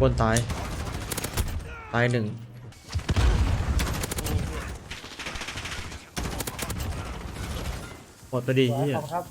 บนตาย ตายหนึ่งหมดไปดีเฮีย ครับ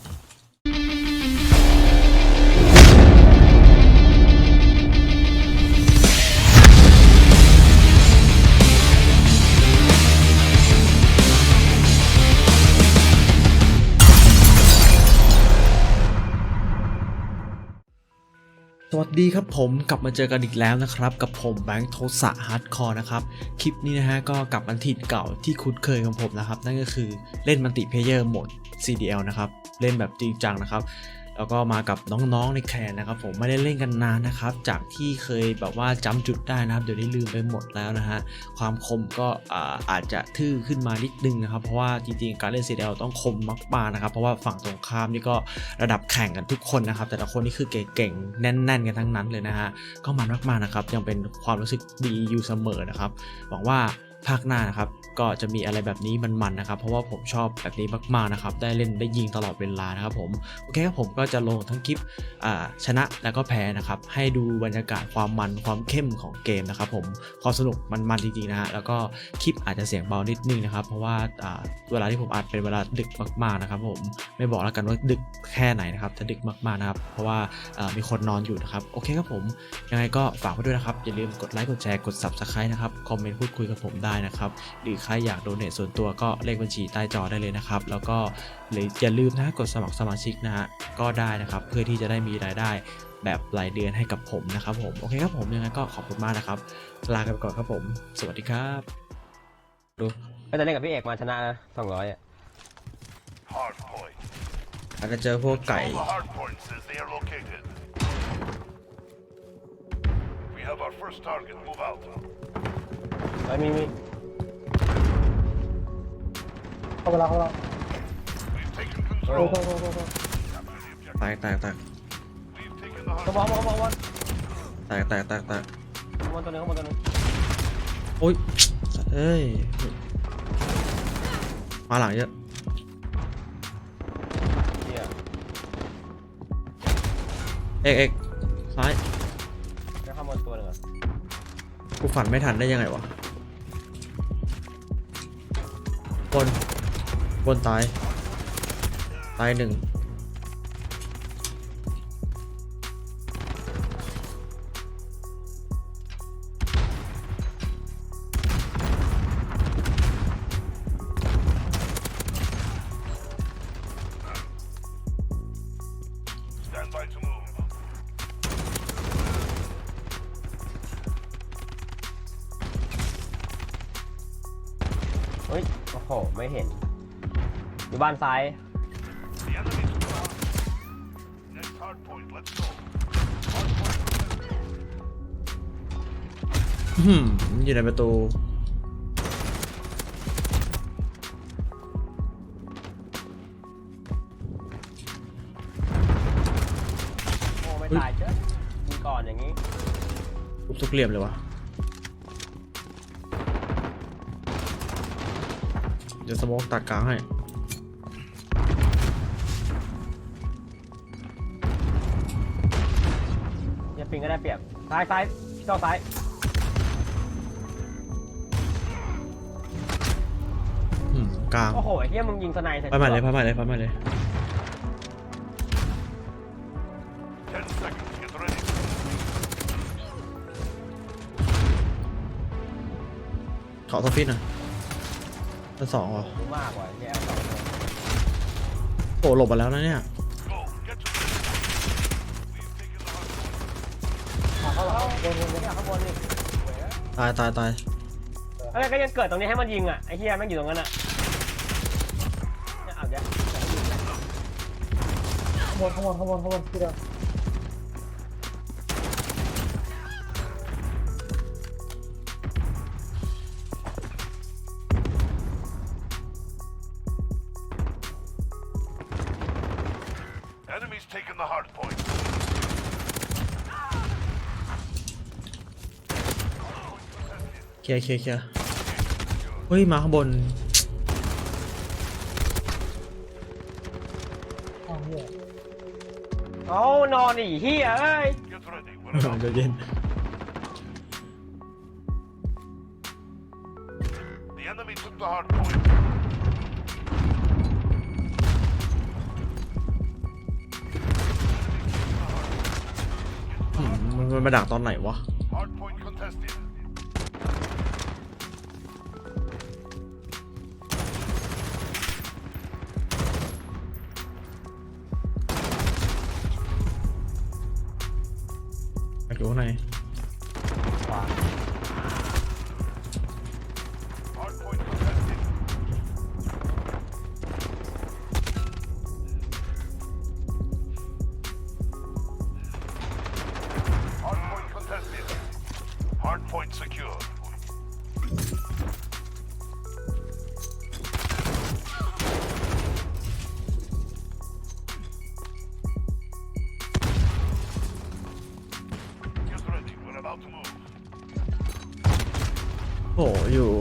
วัสดีครับผมกลับมาเจอกันอีกแล้วนะครับ กับผมแบงค์โทสะฮาร์ดคอร์นะครับ คลิปนี้นะฮะก็กลับมันทิดเก่าที่คุ้นเคยของผมนะครับ นั่นก็คือเล่นมัลติเพเยอร์โหมด CDL นะครับ เล่นแบบจริงจังนะครับ แล้วก็มากับน้องๆในแคลนนะครับผมไม่ได้เล่นกันนานนะครับ จากที่เคยแบบว่าจำจุดได้นะครับ เดี๋ยวนี้ลืมไปหมดแล้วนะฮะ ความคมก็อาจจะทื่อขึ้นมานิดนึงนะครับ เพราะว่าจริงๆ การเล่น CDL ต้องคมมากๆนะครับ เพราะว่าฝั่งตรงข้ามนี่ก็ระดับแข่งกันทุกคนนะครับ แต่ละคนนี่คือเก่งๆ แน่นๆ กันทั้งนั้นเลยนะฮะ ก็มันมากๆนะครับ ยังเป็นความรู้สึกดีอยู่เสมอนะครับ หวังว่า ภาคหน้านะครับ ก็จะมีอะไรแบบนี้มันๆนะครับ เพราะว่าผมชอบแบบนี้มากๆนะครับ ได้เล่นได้ยิงตลอดเวลานะครับผมโอเคครับผมก็จะลงทั้งคลิปชนะแล้วก็แพ้นะครับ ให้ดูบรรยากาศความมันความเข้มของเกมนะครับผมความสนุกมันมันจริงๆนะฮะแล้วก็คลิปอาจจะเสียงเบานิดนึงนะครับ เพราะว่าเวลาที่ผมอัดเป็นเวลาดึกมากๆนะครับ ผมไม่บอกแล้วกันว่าดึกแค่ไหนนะครับแต่ดึกมากๆนะครับเพราะว่าอ่ามีคนนอนอยู่นะครับโอเคครับผมยังไงก็ฝากไว้ด้วยนะครับอย่าลืมกดไลค์กดแชร์กด subscribe นะครับคอมเมนต์พูดคุยกับผมได้นะครับ หรือใครอยากโดเนทส่วนตัวก็เลขบัญชีใต้จอได้เลยนะครับ แล้วก็หรืออย่าลืมนะกดสมัครสมาชิกนะฮะก็ได้นะครับ เพื่อที่จะได้มีรายได้แบบรายเดือนให้กับผมนะครับผม โอเคครับผมยังไงก็ขอบคุณมากนะครับ ลากันไปก่อนครับผม สวัสดีครับดูก็จะเล่นกับพี่เอกมาชนะสองร้อยอะ Hard point. อาจจะเจอพวกไก่ All the hard points as they are located. We have our first target. Move out. เอ้ยมีมีเข้าไปแล้วเข้าไปแล้ว We've taken โอ้ control. โหโอ้โหโอ้โห Capture the objective. แตกแตกแตก We've taken the ตัว hard บอลบอลบอลบอลแตกแตกแตกแตกบอลตัวหนึงข้างบนตัวหนึงโอ๊ยเอ้ย มาหลังเยอะเฮียเอกเอกซ้ายแล้วข้างบนตัวหนึงอะกูฝันไม่ทันได้ยังไงวะ บน บนตาย ตายหนึ่ง บ้านซ้าย The enemy's gone. Next hard point. Let's go. Hard point. อื้อหืมอยู่ในประตู โอ้ไม่ตายเจ้ะมีก่อนอย่างนี้ ทุบทุกเหลี่ยมเลยวะเดี๋ยวสโมกตัดกลางให้ายซ้ายพี่ต้องซ้ายอืมกลางโอ้โหไอ้เฮียมึงยิงสไนใส่ไปใหม่เลยไปใหม่เลยไปใหม่เลย Ten seconds. Get ready. ขอโซฟิตหน่อยชั้นสองเหรอรู้มากกว่าไอ้เฮียสองตัวโอ้หลบมาแล้วนะเนี่ย เขาไปแล้วบนบนบนข้างบนนี่ตายตายตายอะไรก็ยังเกิดตรงนี้ให้มันยิงอะไอ้เฮียแม่งอยู่ตรงนั้นอะเนี่ยเอาเดี๋ยวแต่ไม่ยิงนะข้างบนข้างบนข้างบนข้างบนที่เดิม ลีเคลียร์เคลียร์เฮ้ย มาข้างบนเอานอนอีเฮียเอ้ยนอนไยเย็นมันมันมาดักตอนไหนวะ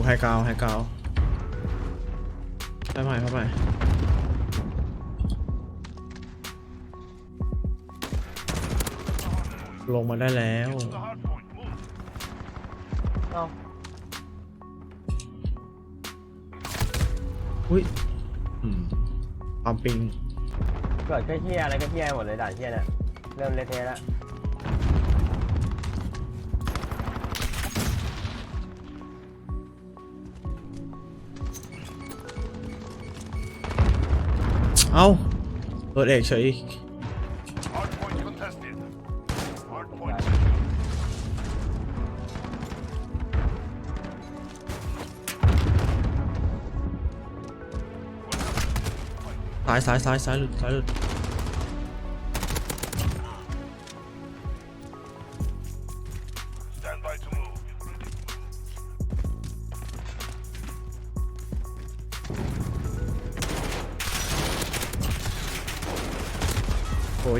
ไฮกราวไฮกราวไปใหม่ไปใหม่ลงมาได้แล้ว To the hard point. Move. เอ้าอุ้ยอืมความปิง เกิดก็เฮียอะไรก็เฮียหมดเลยด่านเฮียเนี่ยเริ่มเละเทะแล้ว เอ้าเปิดเอกเฉย Hard point contested. Hard point secure. ซ้ายซ้ายซ้ายซ้ายหลุดซ้ายหลุด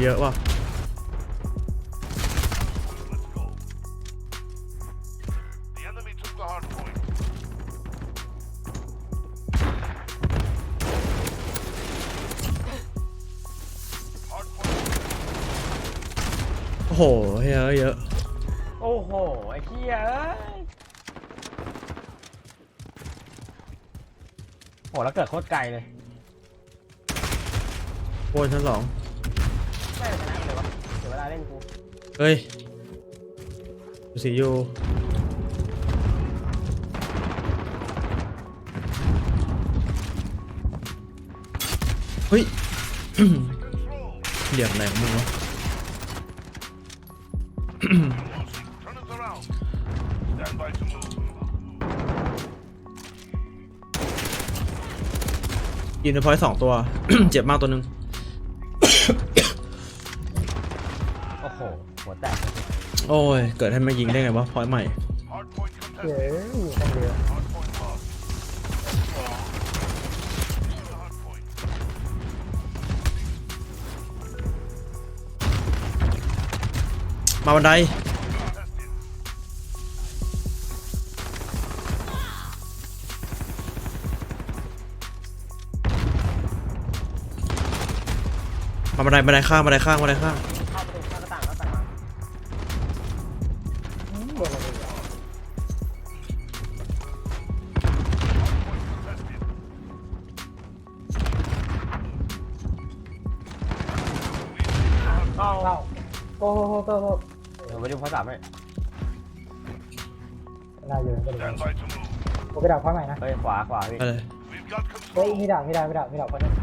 ยอะว่ะ Let's go. The enemy took the hard point. Hard point. โอ้โหเยอะเยอะโอ้โห ไอ้เฮียเอ้ยโหแล้วเกิดโคตรไกลเลยโวนชั้นสอง ไม่ชนะเลยวะเสียเวลาเล่นกูเฮ้ยดูสีอยู่เฮ้ย เหลี่ยมแรงมึงวะ Turn us around. Stand by to move. ยินในพอยสองตัว เจ็บมากตัวหนึ่ง โอ้ย เกิดให้มายิงได้ไงวะพอยใหม่ Hard point เก๋ contested. อยู่คนเดียวมาบันได มาบันไดบันไดข้างบันไดข้างบันไดข้าง ใหม่นะเฮ้ยขวาขวาพี่ไปเลย We've got เฮ้ย control. มีดักมีดักมีดักมีดักคนนึง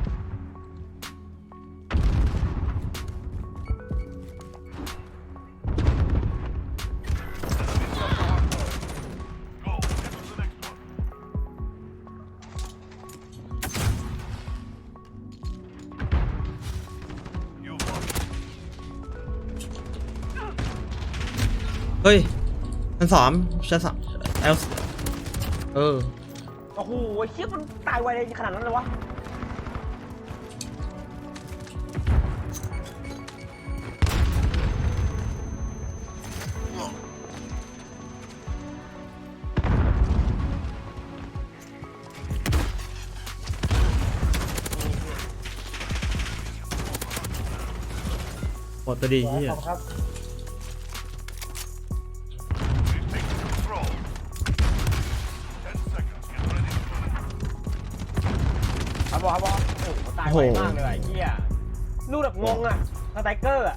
Go. Get to the next one. ยูฟอนเฮ้ยชั้นสามชั้นสามเอลเออ โอ้โหไอ้เชี่ยมันตายไวเลยขนาดนั้นเลยวะหมดตัวดีขอบที่คุณครับ ไวมากเลยว่ะไอ้เหี้ยลูกแบบงงอะสไตรเกอร์อะ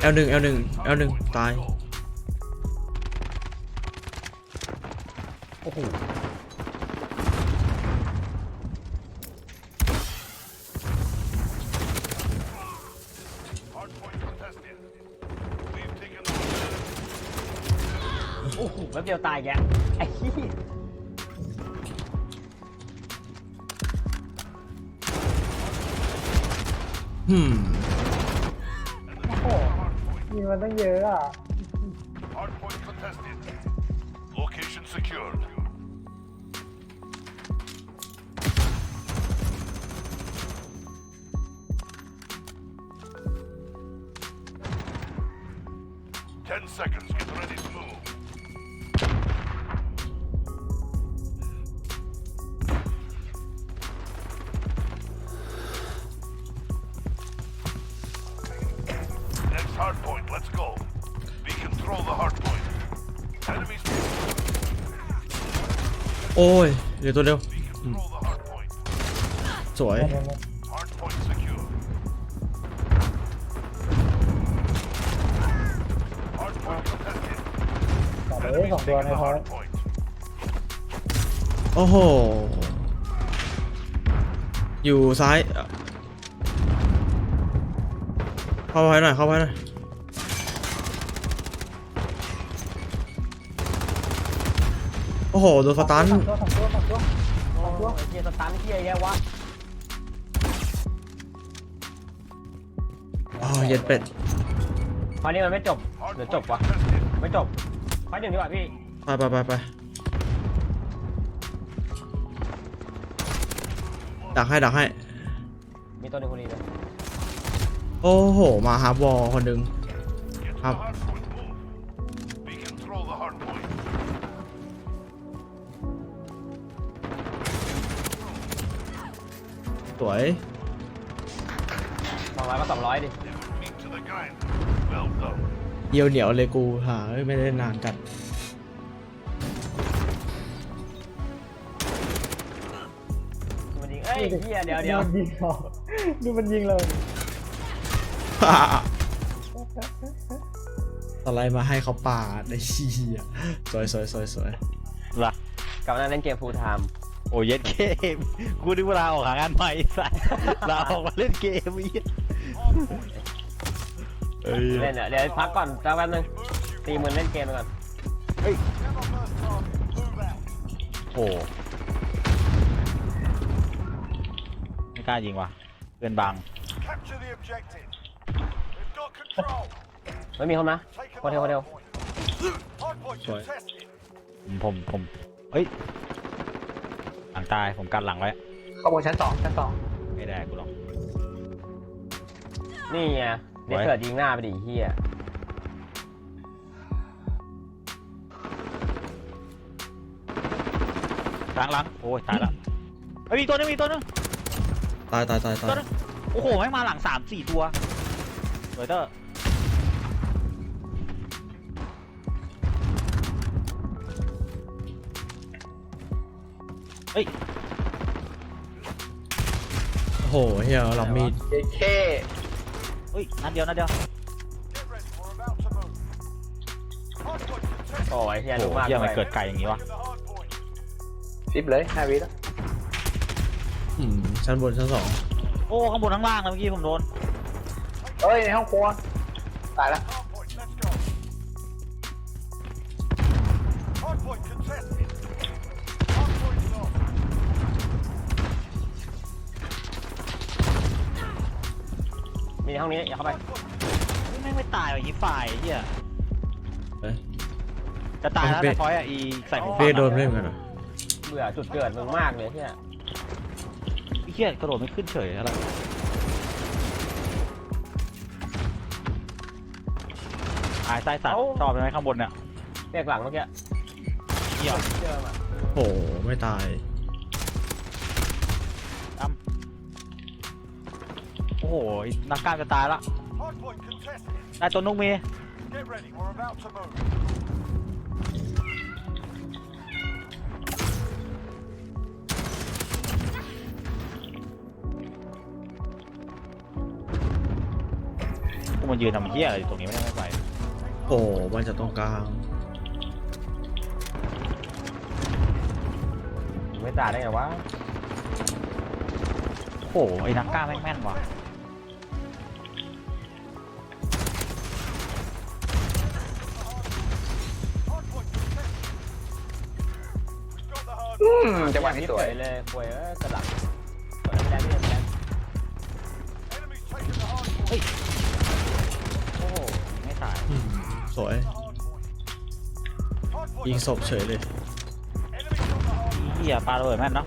เอลหนึ่งเอลหนึ่งเอลหนึ่งตาย โอ้โห Hardpoint contested. We've taken the โอ้โหแป๊บเดียวตายแก ไอ้เหี้ย หืม โอ้โหยิงมันตั้งเยอะอ่ะ hardpoint contested. Location secured. Ten seconds. ยเหลือตัวเดียว We control the hardpoint. สวยเนี่ยเนี่ย Hardpoint secure. Hardpoint contested. ต่อเลยสองตัวใน the พอย hardpoint. โอ้โห อยู่ซ้ายเอ่อเข้าไปหน่อย เข้าไปหน่อย โอ้โหโดนสตันสองตัวสองตัวสองตัวโอ้โหไอ้เหี้ยสตันเหี้ยแย่วะอ๋อเย็นเป็ดคราวนี้มันไม่จบหรือจบ Hardpoint วะ contested. ไม่จบคราวหนึ่งดีกว่าพี่ไปไปไปไปดักให้ดักให้ มีตัวหนึ่งคนนี้เลยโอ้โห มาฮาร์บอลคนหนึ่ง สวย สองร้อยก็สองร้อยดิ Meet to the grind. Well done. เยี่ยวเหนียวเลยกูหาเอ้ยไม่ได้นานกันมันยิงเอ้ยเหี้ยเดี๋ยวเดี๋ยวดูมันยิงเราดูมันยิงเราสไลด์มาให้เขาปาดไอ้เหี้ยสวยสวยสวยสวยล่ะกลับมานั่งเล่นเกมฟูลไทม์ โอ้เย็นเกมกูนึกว่าลาออกหางานใหม่สัสลาออกมาเล่นเกมอีกเอ้ยเล่นเดี๋ยวเดี๋ยวพักก่อนสักแป๊บนึงตีมือเล่นเกมไปก่อนโอ้ไม่กล้ายิงว่ะเพื่อนบัง Capture the objective. We've got control. ไม่มีคนนะ Take โคเทลโคเทล Hardpoint Right. contested. ผมผมผมเฮ้ยห ลังตายผมกันหลังไว้ขบวนชั้นสองชั้นสองไม่ได้กูหรอกนี่ไงเดี๋ยวไว้เกิดยิงหน้าไปดิเฮียหลังหลังโอ้ยตายละเฮ้ยมีตัวนึงมีตัวนึงตายตายตายตาตัวยนึงโอ้โหแม่งมาหลังสามสี่ตัวสวยเตอร์ โอ้โหเฮียรับมีดเฮ้ยนัดเดียวนัดเดียว Get ready. We're about to move. Hardpoint contested. โอ้ยเฮียโอ้รู้โหมากเฮียเลมันยเกิดไก่อย่างงี้วะ Taking the hardpoint. สิบเลยห้าวิแล้วอืมชั้นบนชั้นสองโอ้ข้างบนข้างล่างนะเมื่อกี้ผมโดนเอ้ยในห้องครัวตายละ ห้องนี้อย่าเข้าไปแม่งไม่ตายว่ะยีฝ่ายเฮียเอ้ย จะตายแล้วเป้แต่พอยอะอีใส่หูเป้ฟังโดนอะเล่นกันเหรอเบื่อจุดเกิดมึงมากเลยเฮียไอ้เฮียกระโดดไม่ขึ้นเฉยอะไรหายไส้สัตว์ชอบไหมข้างบนเนี่ยเรียกหลังเมื่อกี้เฮียเจอมาโอ้โหไม่ตาย โหนักก้ามจะตายละนายตัวนุกมีกมันยืนทำเหี้ยอะไรตรงนี้ไม่ได้ไม่ไปโอ้บ้านจะต้องกลางไม่ตายได้ไงวะโอ้โหไอ้นักกล้าแม่งแม่นว่ะ มจังหวะนี้สวยเเลยควยเอ้ยกระหลังกดแรงนี่แรง Enemies taking the hard point. โอ้โหไม่ตายอืมสวย Hard point. ยิงศพเฉยเลย Enemies on the hard เหี้ยปลาระเบิดแม่นเนาะ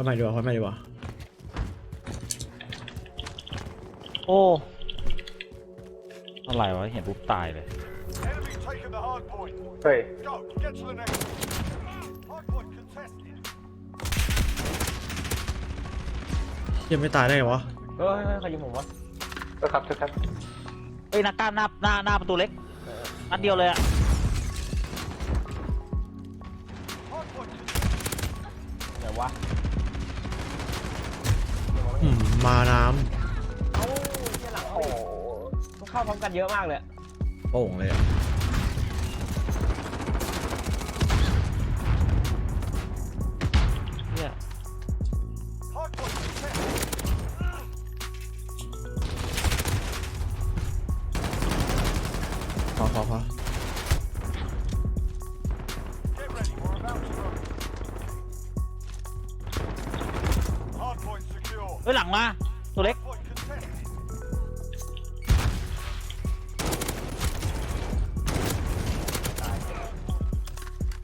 ทำไมดีวะทำไมดีวะโอ้ อะไรวะ เห็นปุ๊บตายเลย Enemies taking the hard point. เฮ้ย Go. Get to the next. Hard point contested. ยังไม่ตายได้ไงวะเฮ้ยเฮ้ยใครยิงผมวะก็ครับทุกครับเฮ้ยนักกล้ามหน้าหน้าหน้าประตูเล็กนัดเดียวเลยอะ Hard point contested. ไหนวะอื มมาน้เอ้าเหี้ยหลังเข้าอีกมันเข้าพร้อมกันเยอะมากเลยำโป่งเลยอะ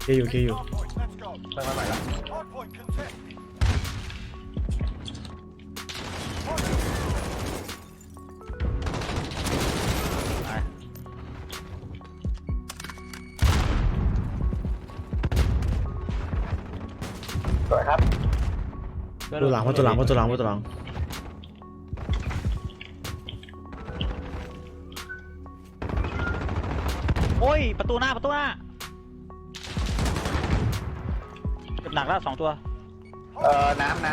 เคอยู่เคอยู่ Hard point. Let's go. ไปมาใหม่ละ Hard point contested. ไปสวยครับตัวหลังมาตัวหลังมาตัวหลังมาตัวหลังโอ้ย ประตูหน้า ประตูหน้า เจ็บหนักแล้วสองตัว เอ่อ น้ำน้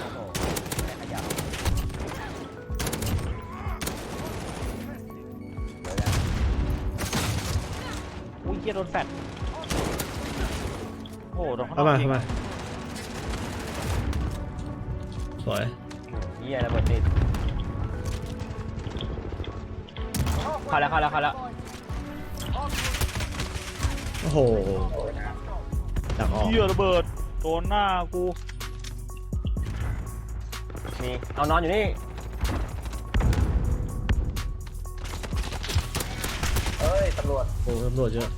โอ้โหไม่ขยับเดี๋ยวนะอุ้ยเหี้ยโดนแฟดโอ้โหโดนข้างนเข้าอกมาจริเข้างมาสวยเหี้ยระเบิดติดเข้าแล้วเข้าแล้วเข้าแล้ว โอ้โหอยากออกเหี้ยระเบิดโดนหน้ากูมีเอานอนอยู่นี่ำเอ้ยตำรวจโอ้ตำรวจเยอะ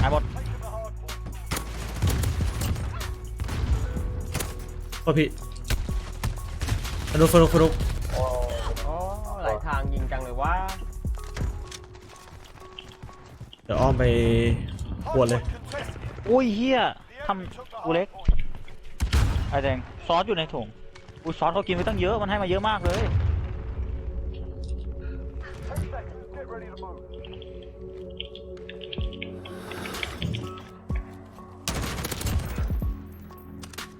หายหมดพ่อพี่ฟนุกฟนุกฟนุ เดี๋ยวอ้อมไปปวดเลยอุ้ยเฮียทำกูเล็กไอ้แดงซอสอยู่ในถุงอุ้ยซอสเขากินไปตั้งเยอะมันให้มาเยอะมากเลย Ten seconds. Get ready to move.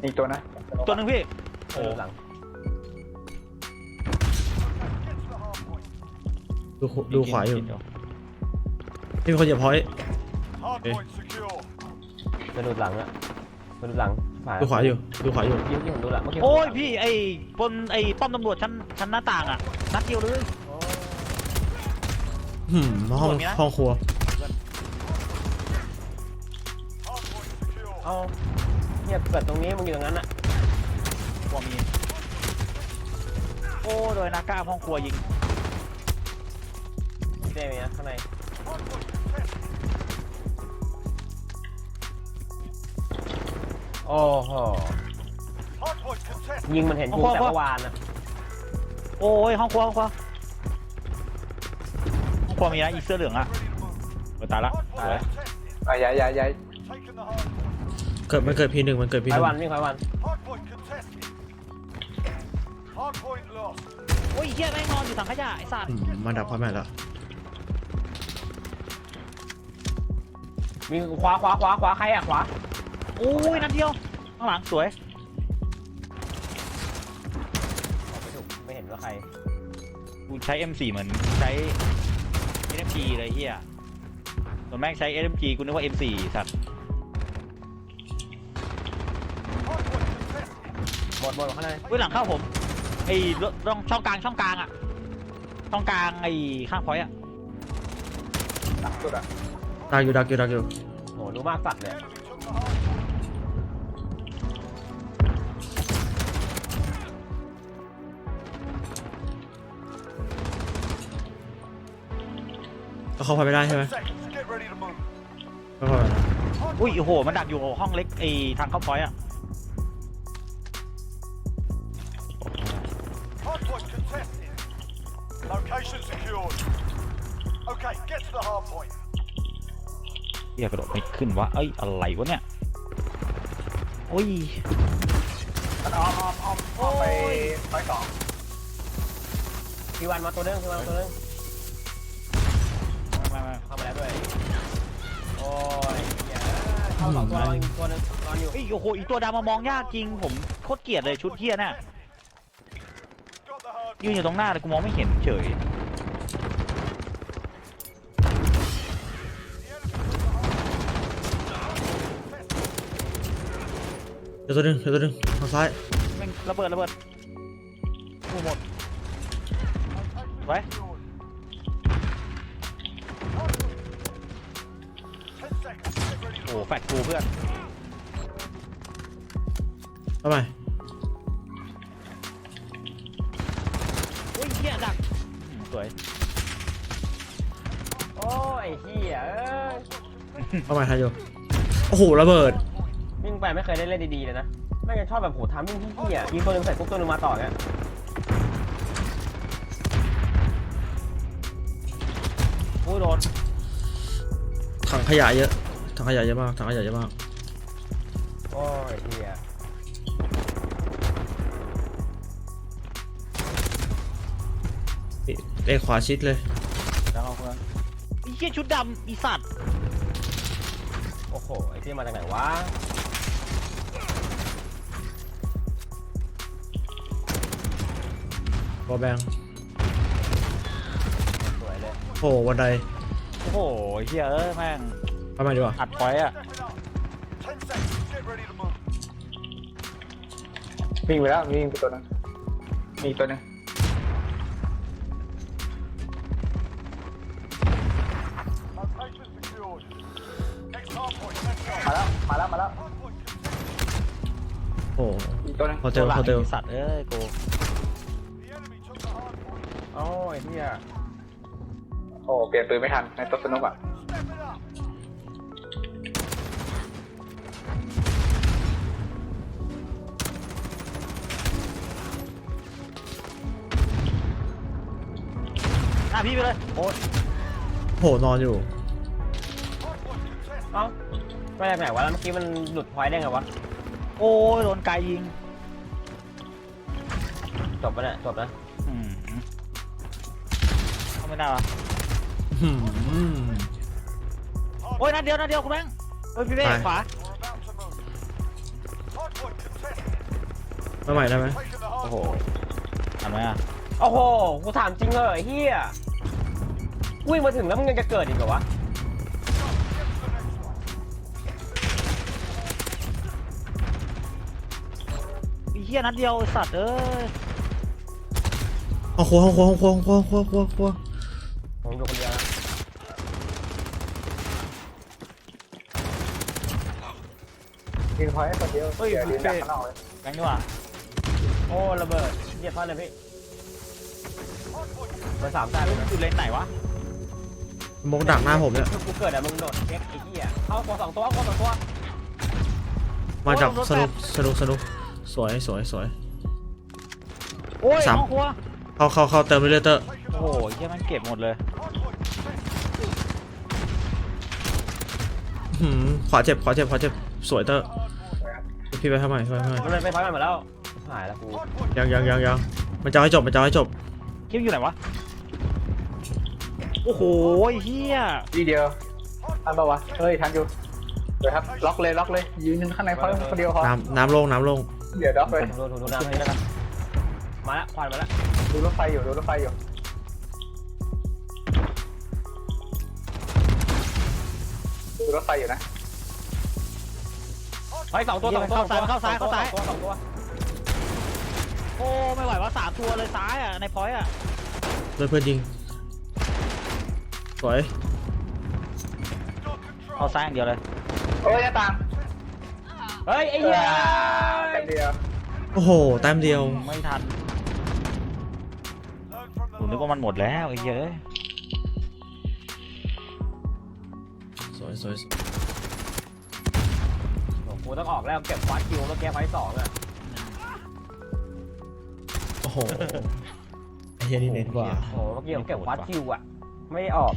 อีกตัวนะตัวหนึ่งพี่เออหลัง Get to the hard point. ดูขวดูขวาอยู่นี่ มีคนเหยียบพอยต์ Hard Okay. point secure. ไปดูหลังอะไปดูหลังผ่นดูขวาอยู่ดูขวาอยู่ยิงที่ผมดูหลังเมื่อกี้ผมโอ้ยดูหลังพี่ไอ้บนไอ้ป้อมตำรวจชั้นชั้นหน้าต่างอะนัดเดียวเลยโอ้หืมห้องส่วนนี้นะ ห้องครัว Hard point secure. เอาเนี่ยเกิดตรงนี้มึงอยู่ตรงนั้นอะครัวมีโอ้โดยนาก้าห้องครัวยิงเจ๊มีนะข้างใน โอ้โห Hard point contested. ยิงมันเห็นกูเอาพอแต่พอเมื่อวานอะโอ้ยห้องครัวห้องครัวห้องครัวมีนะอีเสื้อเหลืองอะ Ready to move. เออตายละ Hard สวย point contested. อะย้ายย้ายย้าย Taking the hard point. เกิดมันเกิดพีหนึ่งมันเกิดพีหไฟนึ่งวันวิ่งไฟวัน Hard point contested. Hardpoint lost. โอ้ยเฮียแม่งนอนอยู่ถังขยะไอ้สัตว์อืมมาดับความแม่นแล้วมีขวาขวาขวาขวาใครอะขวา โอ้ยนัดเดียว ข้างหลังสวยไม่ถูกไม่เห็นว่าใครกูใช้ M4 เหมือนใช้ SMG เลยเฮียส่วนแม่งใช้ SMG กูนึกว่า M4 สัตว์ Hardpoint contested. หมดหมดข้างในเฮ้ยหลังเข้าผมไอ้ร่องช่องกลางช่องกลางอะช่องกลางไอ้ข้างพอยต์อะดักอยู่ดักอยู่ดักอยู่โหรู้มากสัตว์เลย เข้าไปไม่ได้ใช่ไหม Seconds. Get ready to move. ก็เข้าไปนะอุ้ยโอ้โห มันดักอยู่ห้องเล็กไอ้ทางเข้าพอยต์อะ Hardpoint contested. Location secured. Okay, get to the hardpoint. เฮียกระโดดไม่ขึ้นวะ เอ้ย อะไรวะเนี่ย โอ้ยพี่วันมาตัวนึงพี่วันมาตัวนึง เข้าสองตัวเราอีกตัวนึงนอนอยู่ เอ้ยโอ้โหอีตัวดำมามองยากจริงผมโคตรเกลียดเลยชุดเฮียน่ะ Got the hard. ยืนอยู่ตรงหน้าแต่กูมองไม่เห็นเฉยเดี๋ยวตัวหนึงเดี๋ยวตัวหนึงทางซ้ายแม่งระเบิดระเบิดกูหมดไว้ แฟดกูเพื่อนเข้าไปโอ้ยเฮียดักอืมสวยโอ้ยเฮียเอ้ยเข้าไปทันอยู่โอ้โหระเบิด วิ่งไปไม่เคยได้เล่นดีๆเลยนะไม่งั้นชอบแบบโหทำวิ่งที่เฮียยิงตัวนึงใส่ปุ๊บตัวนึงมาต่อเนี่ยโอ้ยโดนถังขยะเยอะ ถังขยะเยอะมากถังขยะเยอะมากโอ้ยเฮียนี่เลขขวาชิดเลยแล้วเอาเพื่อนไอ้เฮียชุดดำอีสัตว์โอ้โหไอ้ที่มาจากไหนวะบอแบงสวยเลยโอ้โหวันใดโอ้โหเฮียเอ้ยแม่งไปใหม่ดีกว่าอัดพอยต์อะ Stepping up. Ten seconds. Get ready to move. วิ่งไปแล้ววิ่งไปตัวนึงมีตัวนึง Location secured. Next hardpoint. Let's go. มาแล้วมาแล้วมาแล้ว Hardpoint contested. โอ้โหอีกตัวนึงโฮเทลตัวหลังโฮเทลไอ้สัตว์เอ้ยกู The enemy took the hardpoint. โอ้ยเฮียโอ้เปลี่ยนปืนไม่ทันในตัวสนุกอะ พี่ไปเลย โอ้ยโหนอนอยู่ Hardpoint contested. เอ้าไม่ได้ไหนวะแล้วเมื่อกี้มันหลุดพอยต์ได้ไงวะ โอ้ยโดนไกลยิงจบปะเนี่ยจบนะอืมเข้าไม่ได้วะหืม โอ้ยนัดเดียวนัดเดียวคุณแม่งเฮ้ยพี่เบ้ไป ขวา We're about to move. Hardpoint contested. มาใหม่ได้ไหม Taking the โอ้โห hardpoint. ทันไหมอะโอ้โห กูถามจริงเหรอไอ้เฮีย วิ่งมาถึงแล้วมึงยังจะเกิดอีกเหรอวะ ไอ้เหี้ยนัดเดียวไอ้สัตว์เอ้ยห้องครัวห้องครัวห้องครัวห้องครัวห้องครัวห้องครัวผมอยู่คนเดียวนะยิงพอยต์คนเดียวเดี๋ยวยิงจากข้างนอกเลยแบงค์ดีกว่าโอ้ระเบิดเหยียบพลาดเลยพี่เบอร์สามตายไปเฮ้ยมันอยู่เลนไหนวะ มกดักหน้าผมเนี่ย กูเกิดอะมึงโดดเช็คไอ้เหี้ยเข้าสองตัวเข้าสองตัวมาจากสนุกสนุกสนุกสวยสวยสวย โอ้ยสาม ห้องครัวเข้าเข้าเข้าเติมเรื่อยๆเตอร์โอ้โหเหี้ยมันเก็บหมดเลยหืมขวาเจ็บขวาเจ็บขวาเจ็บสวยเตอร์พี่ไปทำไมพี่ไปทำไมมันเลยไปพอยต์มันหมดแล้วหายแล้วกูยังยังยังยังมันจะเอาให้จบมันจะเอาให้จบ คิวอยู่ไหนวะ โอ้โหไอ้เฮียทีเดียวทันปะวะเฮ้ยทันอยู่เดี๋ยวครับล็อกเลยล็อกเลยยืนข้างในเพราะคนเดียวพอน้ำน้ำลงน้ำลงเดี๋ยวล็อกเลยดูดูดูน้ำนี่แล้วกันมาละควันมาละดูรถไฟอยู่ดูรถไฟอยู่ดูรถไฟอยู่นะเฮ้ยสองตัวสองตัวสองตัวสองตัวโอ้ไม่ไหวว่าสามตัวเลยซ้ายอะในพอยต์อะโดนเพื่อนยิง สวยเอาซ้ายอย่างเดียวเลย โอ้ยหน้าต่างเฮ้ยไอ้เหี้ยแค่เดียวโอ้โหแต้มเดียว ไม่ทัน Learn from ผม the นึกว่ามันหมดแล้วไอ้เหี้ยเอ้ยสวยสวยสวยกูต้องออกแล้วเก็บฟัดคิวเมื่อกี้ไฟสองอะโอ้โหไอ้เฮียนี่เน้นกว่า โอ้เมื่อกี้ผมเก็บฟัดคิวอะ ไม่ออก